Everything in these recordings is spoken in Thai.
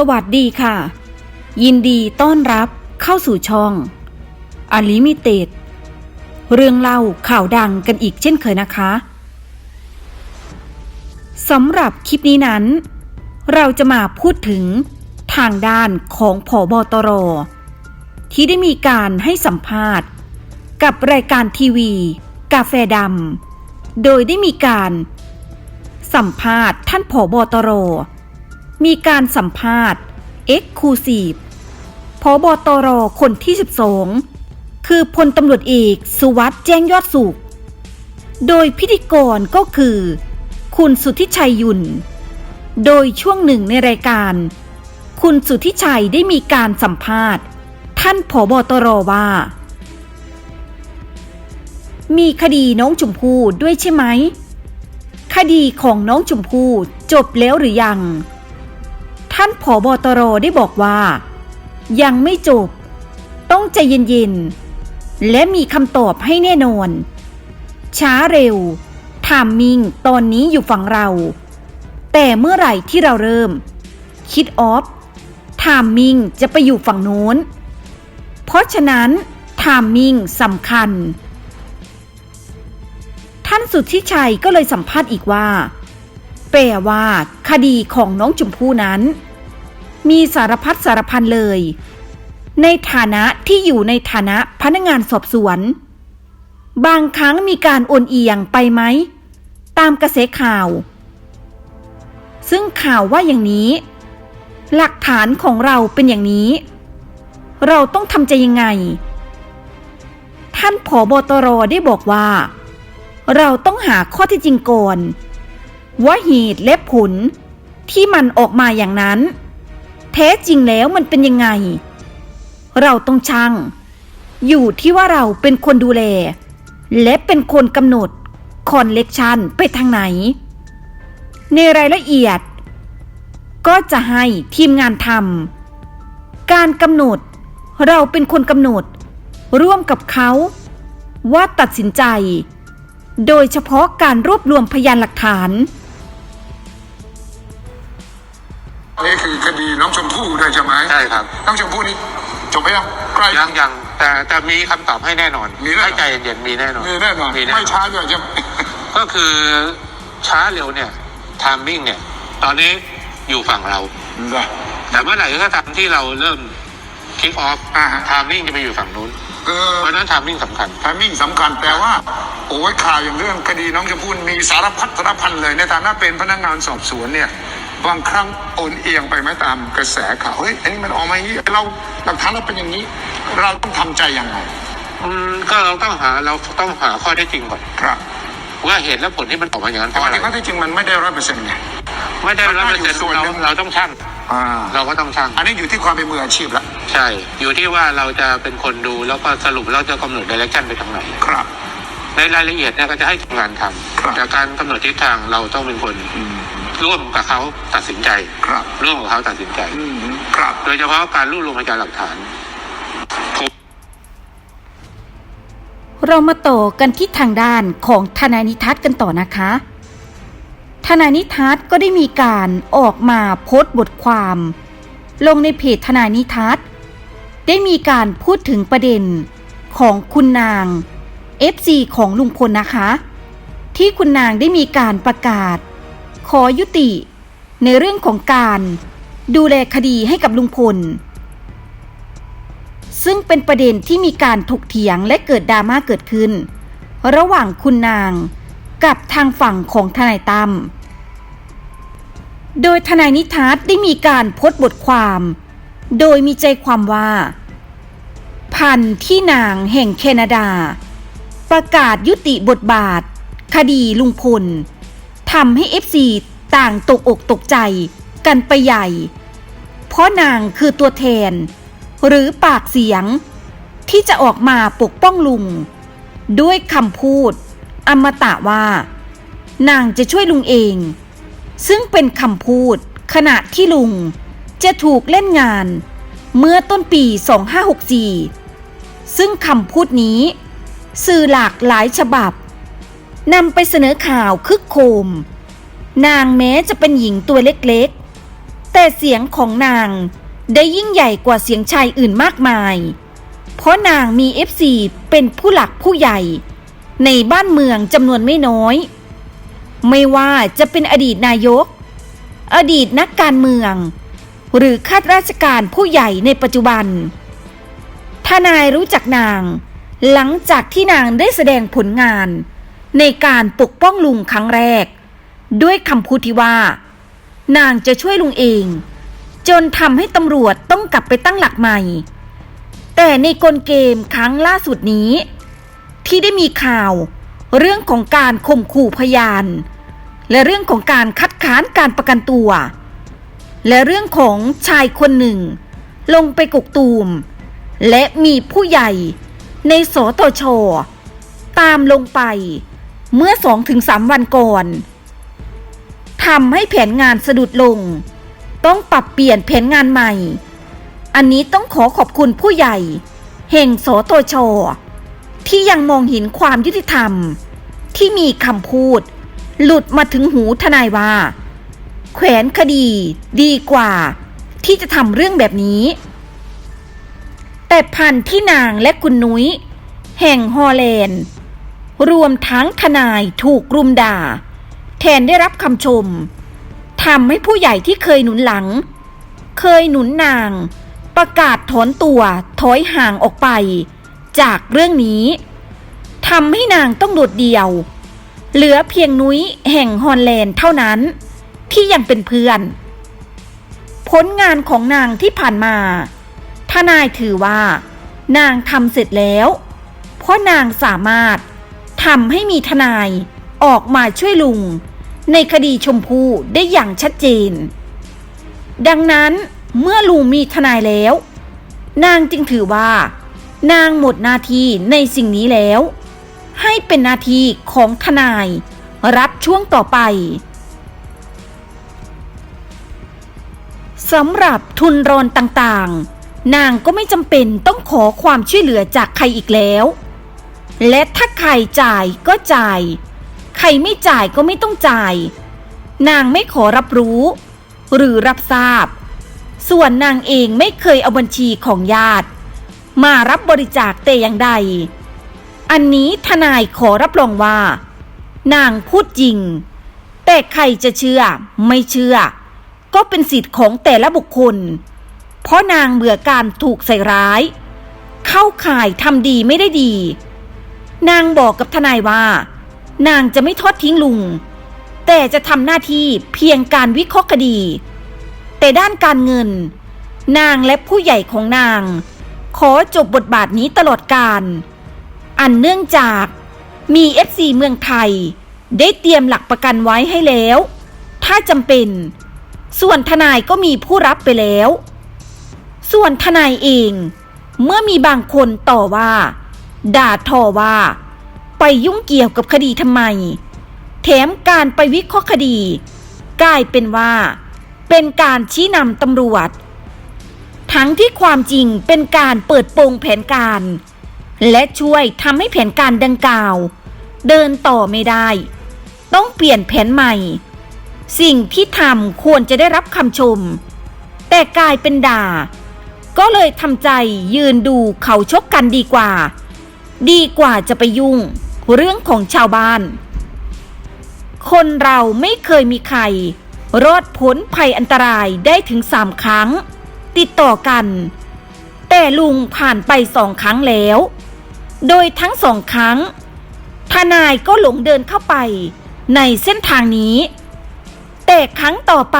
สวัสดีค่ะ ยินดีต้อนรับเข้าสู่ช่องอลิมิเต็ดเรื่องเล่าข่าวดังกันอีกเช่นเคยนะคะสำหรับคลิปนี้นั้น เราจะมาพูดถึงทางด้านของผอบอตร ที่ได้มีการให้สัมภาษณ์ กับรายการทีวี กาแฟดำโดยได้มีการ สัมภาษณ์ท่านผอบอตร มีการสัมภาษณ์เอ็กคูซีฟพบตรคนที่ 12 คือพลตำรวจเอกสุวัสด์แจ้งยอดสุข โดยพิธีกรก็คือ คุณสุทธิชัยยุน โดยช่วงหนึ่งในรายการ คุณสุทธิชัยได้มีการสัมภาษณ์ ท่านผบตรว่า มีคดีน้องชมพู่ด้วยใช่ไหม คดีของน้องชมพู่จบแล้วหรือยัง ท่านผอบอตรได้บอกว่า ยังไม่จบ ต้องใจเย็นๆ และมีคำตอบให้แน่นอน ช้าเร็วทามมิงตอนนี้อยู่ฝั่งเรา แต่เมื่อไหร่ที่เราเริ่ม คิดออฟทามมิงจะไปอยู่ฝั่งโน้น เพราะฉะนั้นทามมิงสำคัญ ท่านสุทธิชัยก็เลยสัมภาษณ์อีกว่า แปลว่า คดีของน้องชมพู่นั้น มีสารพัดสารพันเลย ในฐานะที่อยู่ในฐานะพนักงานสอบสวน บางครั้งมีการโอนเอียงไปไหม ตามกระแสข่าว ซึ่งข่าวว่าอย่างนี้ หลักฐานของเราเป็นอย่างนี้ เราต้องทำใจยังไง ท่านผอบตรได้บอกว่า เราต้องหาข้อที่จริงก่อนว่าเหตุและผลที่มันออกมาอย่างนั้น แท้จริงแล้วมันเป็นยังไง เราต้องชั่งอยู่ที่ว่าเราเป็นคนดูแล และเป็นคนกำหนดคอนเลกชันไปทางไหน ในรายละเอียด ก็จะให้ทีมงานทำการกำหนด เราเป็นคนกำหนด ร่วมกับเขา ว่าตัดสินใจ โดยเฉพาะการรวบรวมพยานหลักฐาน นี่คือคดีน้องชมพู่ด้วยใช่ไหมใช่ครับ น้องชมพู่นี่จบไปยังใกล้ ยังยังแต่แต่มีคำตอบให้แน่นอนมีแน่นอน ให้ใจเย็นๆมีแน่นอนมีแน่นอนมีแน่นไม่อนช้าด้วยใช่ไหม ก็คือช้าเร็วเนี่ยทามมิ่งเนี่ย ตอนนี้อยู่ฝั่งเรา นะ แต่เมื่อไหร่ก็ตามที่เราเริ่มคิกออฟอ่าฮะ ทามมิ่งจะไปอยู่ฝั่งนู้น เออเพราะฉะนั้นทามมิ่งสำคัญ ทามิ่งสำคัญแต่ว่า โอ้ยข่าวอย่างเรื่องคดีน้องชมพู่มีสารพัดสารพันเลยในฐานะเป็นพนักงานสอบสวนเนี่ย บางครั้งโอนเอียงไปไหมตามกระแสข่าวเฮ้ยอันนี้มันออกมาอย่างนี้เราหลักฐานเราเป็นอย่างนี้ เราต้องทำใจยังไงอืมก็เราต้องหาเราต้องหาข้อเท็จจริงก่อนครับว่าเหตุและผลที่มันออกมาอย่างนั้นเพแต่ราะว่าอะไรในข้อที่จริงมันไม่ได้ร้อยเปอร์เซ็นต์ไงไม่ได้ร้อยเปอร์เซ็นต์ส่วนเราหนึ่งเราต้องชั่งอ่าเราก็ต้องชั่งอันนี้อยู่ที่ความเป็นมืออาชีพละใช่ อยู่ที่ว่าเราจะเป็นคนดูแล้วก็สรุปเราจะกำหนดดิเรกชันไปทางไหนครับ ในรายละเอียดเนี่ยก็จะให้ทีมงานทครับำแต่การกำหนดทิศทางเราต้องเป็นคนอืม ร่วมกับเขาตัดสินใจครับ ร่วมกับเขาตัดสินใจ อืมครับ โดยเฉพาะการรวบรวมพยานหลักฐานผมเรามาต่อกันที่ทางด้านของทนายนิทัศน์กันต่อนะคะ ทนายนิทัศน์ก็ได้มีการออกมาโพสต์บทความ ลงในเพจทนายนิทัศน์ ได้มีการพูดถึงประเด็นของคุณนาง FC ของลุงพลนะคะ ที่คุณนางได้มีการประกาศ ขอยุติ ในเรื่องของการดูแลคดีให้กับลุงพล ซึ่งเป็นประเด็นที่มีการถกเถียงและเกิดดราม่าเกิดขึ้น ระหว่างคุณนางกับทางฝั่งของทนายตั้มโดยทนายนิทัศน์ได้มีการโพสต์บทความ โดยมีใจความว่า พันที่นางแห่งแคนาดา ประกาศยุติบทบาท คดีลุงพล ทำให้ FC ต่างตกอกตกใจกันไปใหญ่ เพราะนางคือตัวแทน หรือปากเสียง ที่จะออกมาปกป้องลุง ด้วยคำพูด อมตะว่า นางจะช่วยลุงเอง ซึ่งเป็นคำพูดขณะที่ลุงจะถูกเล่นงาน เมื่อต้นปี 2564 ซึ่งคำพูดนี้ สื่อหลากหลายฉบับ นำไปเสนอข่าวคึกโคม นางแม้จะเป็นหญิงตัวเล็กๆ แต่เสียงของนางได้ยิ่งใหญ่กว่าเสียงชายอื่นมากมาย เพราะนางมี FC เป็นผู้หลักผู้ใหญ่ ในบ้านเมืองจำนวนไม่น้อย ไม่ว่าจะเป็นอดีตนายก อดีตนักการเมือง หรือข้าราชการผู้ใหญ่ในปัจจุบันทนายรู้จักนาง หลังจากที่นางได้แสดงผลงาน ในการปกป้องลุงครั้งแรก ด้วยคำพูดที่ว่า นางจะช่วยลุงเอง จนทำให้ตำรวจต้องกลับไปตั้งหลักใหม่ แต่ในกลเกมครั้งล่าสุดนี้ ที่ได้มีข่าว เรื่องของการข่มขู่พยาน และเรื่องของการคัดค้านการประกันตัว และเรื่องของชายคนหนึ่ง ลงไปกกตูม และมีผู้ใหญ่ในสตชตามลงไป เมื่อ2-3วันก่อนทำให้แผนงานสะดุดลง ต้องปรับเปลี่ยนแผนงานใหม่ อันนี้ต้องขอขอบคุณผู้ใหญ่แห่งสตชที่ยังมองเห็นความยุติธรรม ที่มีคำพูด หลุดมาถึงหูทนายว่า แขวนคดีดีกว่า ที่จะทำเรื่องแบบนี้ แต่พันที่นางและคุณนุ้ย แห่งฮอลแลนด์ รวมทั้งทนายถูกรุมด่า แทนได้รับคำชมทำให้ผู้ใหญ่ที่เคยหนุนหลัง เคยหนุนนาง ประกาศถอนตัวถอยห่างออกไป จากเรื่องนี้ทำให้นางต้องโดดเดี่ยว เหลือเพียงนุ้ยแห่งฮอลแลนด์เท่านั้น ที่ยังเป็นเพื่อน ผลงานของนางที่ผ่านมาทนายถือว่า นางทำเสร็จแล้ว เพราะนางสามารถ ทำให้มีทนายออกมาช่วยลุง ในคดีชมพู่ได้อย่างชัดเจน ดังนั้นเมื่อลุงมีทนายแล้ว นางจึงถือว่า นางหมดหน้าที่ในสิ่งนี้แล้ว ให้เป็นหน้าที่ของทนาย รับช่วงต่อไปสำหรับทุนรอนต่างๆ นางก็ไม่จำเป็นต้องขอความช่วยเหลือจากใครอีกแล้ว และถ้าใครจ่ายก็จ่าย ใครไม่จ่ายก็ไม่ต้องจ่าย นางไม่ขอรับรู้ หรือรับทราบ ส่วนนางเองไม่เคยเอาบัญชีของญาติ มารับบริจาคแต่อย่างใด อันนี้ทนายขอรับรองว่า นางพูดจริง แต่ใครจะเชื่อไม่เชื่อ ก็เป็นสิทธิ์ของแต่ละบุคคล เพราะนางเบื่อการถูกใส่ร้าย เข้าข่ายทำดีไม่ได้ดี นางบอกกับทนายว่า นางจะไม่ทอดทิ้งลุง แต่จะทำหน้าที่เพียงการวิเคราะห์คดี แต่ด้านการเงิน นางและผู้ใหญ่ของนาง ขอจบบทบาทนี้ตลอดการ อันเนื่องจากมี FC เมืองไทย ได้เตรียมหลักประกันไว้ให้แล้ว ถ้าจำเป็น ส่วนทนายก็มีผู้รับไปแล้ว ส่วนทนายเอง เมื่อมีบางคนต่อว่า ด่าทอว่า ไปยุ่งเกี่ยวกับคดีทำไม แถมการไปวิเคราะห์คดี กลายเป็นว่า เป็นการชี้นำตำรวจ ทั้งที่ความจริงเป็นการเปิดโปงแผนการ และช่วยทำให้แผนการดังกล่าว เดินต่อไม่ได้ ต้องเปลี่ยนแผนใหม่ สิ่งที่ทำควรจะได้รับคำชม แต่กลายเป็นด่าก็เลยทำใจยืนดูเขาชกกันดีกว่า ดีกว่าจะไปยุ่ง เรื่องของชาวบ้าน คนเราไม่เคยมีใคร รอดพ้นภัยอันตรายได้ถึงสามครั้ง ติดต่อกัน แต่ลุงผ่านไปสองครั้งแล้ว โดยทั้งสองครั้ง ทนายก็หลงเดินเข้าไปในเส้นทางนี้ แต่ครั้งต่อไป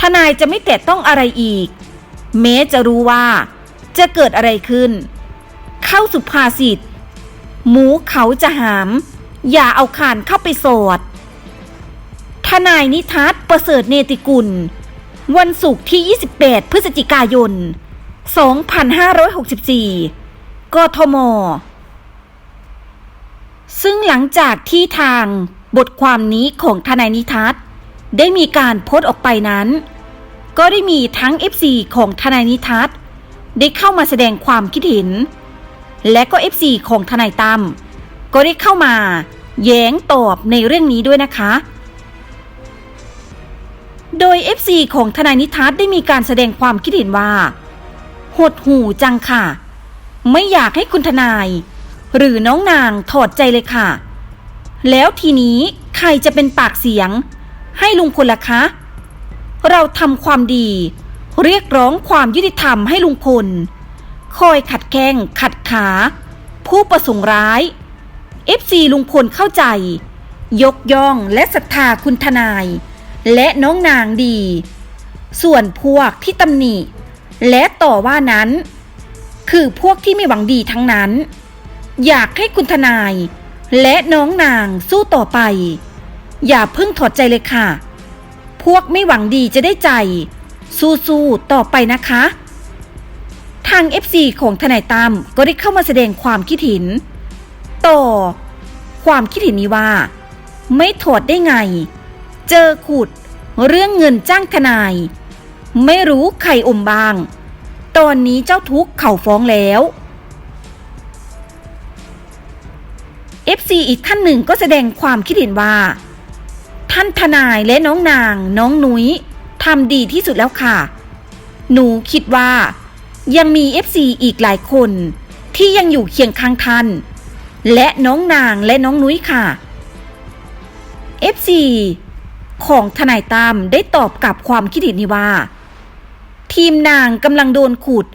ทนายจะไม่แตะต้องอะไรอีกแม้จะรู้ว่าจะเกิดอะไรขึ้น เข้าสุภาษิต หมูเขาจะหาม อย่าเอาคานเข้าไปโสดทนายนิทัศ์ประเสริฐเนติกุล วันศุกร์ที่ 28 พฤศจิกายน 2564 กทม ซึ่งหลังจากที่ทางบทความนี้ของทนายนิทัศน์ได้มีการโพสต์ออกไปนั้น ก็ได้มีทั้ง FC ของทนายนิทัศน์ได้เข้ามาแสดงความคิดเห็น และก็ FC ของทนายตั้มก็ได้เข้ามา แย้งตอบในเรื่องนี้ด้วยนะคะ โดย FC ของทนายนิทัศน์ได้มีการแสดงความคิดเห็นว่า หดหูจังค่ะ ไม่อยากให้คุณทนาย หรือน้องนางถอดใจเลยค่ะ แล้วทีนี้ใครจะเป็นปากเสียง ให้ลุงพลล่ะคะ เราทำความดี เรียกร้องความยุติธรรมให้ลุงพล คอยขัดแข้งขัดขา ผู้ประสงค์ร้าย FC ลุงพลเข้าใจ ยกย่องและศรัทธาคุณทนาย และน้องนางดี ส่วนพวกที่ตำหนิ และต่อว่านั้น คือพวกที่ไม่หวังดีทั้งนั้น อยากให้คุณทนาย และน้องนางสู้ต่อไป อย่าเพิ่งถอดใจเลยค่ะ พวกไม่หวังดีจะได้ใจ สู้ๆต่อไปนะคะาง FC ของทนายตั้มก็ได้เข้ามาแสดงความคิดเห็นต่อความคิดเห็นนี้ว่า ไม่ถอดได้ไง เจอขุด เรื่องเงินจ้างทนาย ไม่รู้ใครอมบาง ตอนนี้เจ้าทุกข์เขาฟ้องแล้ว FC อีกท่านหนึ่งก็แสดงความคิดเห็นว่า ท่านทนายและน้องนางน้องนุ้ยทำดีที่สุดแล้วค่ะ หนูคิดว่า ยังมี FC อีกหลายคน ที่ยังอยู่เคียงข้างท่าน และน้องนางและน้องนุ้ยค่ะ FC ของทนายตามได้ตอบกลับความคิดเห็นนี้ว่า ทีมนางกำลังโดนขุด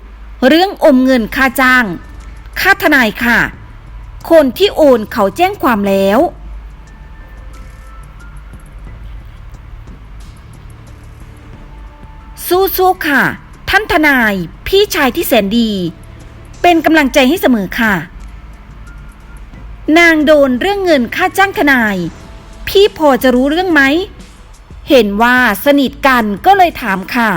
เรื่องอมเงินค่าจ้าง ค่าทนายค่ะ คนที่โอนเขาแจ้งความแล้วสู้ๆค่ะ ท่านทนาย พี่ชายที่แสนดี เป็นกำลังใจให้เสมอค่ะ นางโดนเรื่องเงินค่าจ้างทนาย พี่พอจะรู้เรื่องไหม เห็นว่าสนิทกันก็เลยถามค่ะ